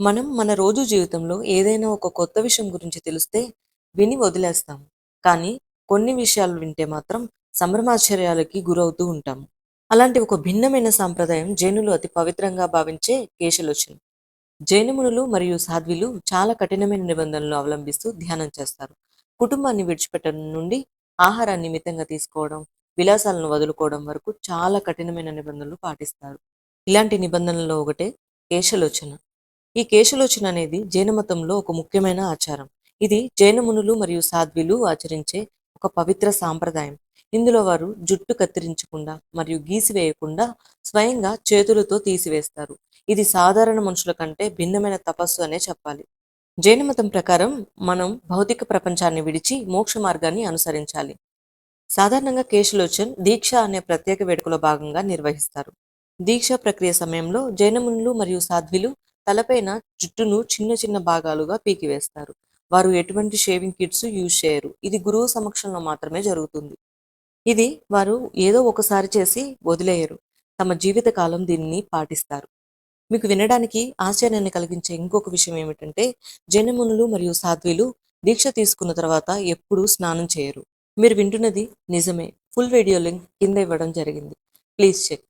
మనం మన రోజు జీవితంలో ఏదైనా ఒక కొత్త విషయం గురించి తెలిస్తే విని వదిలేస్తాం. కానీ కొన్ని విషయాలు వింటే మాత్రం సంభ్రమాశ్చర్యాలకి గురవుతూ ఉంటాం. అలాంటి ఒక భిన్నమైన సాంప్రదాయం జైనులు అతి పవిత్రంగా భావించే కేశలోచన. జైనమునులు మరియు సాధ్వీలు చాలా కఠినమైన నిబంధనలు అవలంబిస్తూ ధ్యానం చేస్తారు. కుటుంబాన్ని విడిచిపెట్టడం నుండి ఆహారాన్ని మితంగా తీసుకోవడం, విలాసాలను వదులుకోవడం వరకు చాలా కఠినమైన నిబంధనలు పాటిస్తారు. ఇలాంటి నిబంధనల్లో ఒకటే కేశలోచన. ఈ కేశలోచన అనేది జైన మతంలో ఒక ముఖ్యమైన ఆచారం. ఇది జైన మునులు మరియు సాధ్వీలు ఆచరించే ఒక పవిత్ర సాంప్రదాయం. ఇందులో వారు జుట్టు కత్తిరించకుండా మరియు గీసివేయకుండా స్వయంగా చేతులతో తీసివేస్తారు. ఇది సాధారణ మనుషుల కంటే భిన్నమైన తపస్సు అనే చెప్పాలి. జైన మతం ప్రకారం మనం భౌతిక ప్రపంచాన్ని విడిచి మోక్ష మార్గాన్ని అనుసరించాలి. సాధారణంగా కేశలోచన్ దీక్ష అనే ప్రత్యేక వేడుకలో భాగంగా నిర్వహిస్తారు. దీక్ష ప్రక్రియ సమయంలో జైనమునులు మరియు సాధ్వీలు తలపైన జుట్టును చిన్న చిన్న భాగాలుగా పీకివేస్తారు. వారు ఎటువంటి షేవింగ్ కిట్స్ యూజ్ చేయరు. ఇది గురువు సమక్షంలో మాత్రమే జరుగుతుంది. ఇది వారు ఏదో ఒకసారి చేసి వదిలేయరు. తమ జీవిత కాలం దీనిని పాటిస్తారు. మీకు వినడానికి ఆశ్చర్యాన్ని కలిగించే ఇంకొక విషయం ఏమిటంటే జనమునులు మరియు సాధ్వీలు దీక్ష తీసుకున్న తర్వాత ఎప్పుడూ స్నానం చేయరు. మీరు వింటున్నది నిజమే. ఫుల్ వీడియో లింక్ కింద ఇవ్వడం జరిగింది. Please check.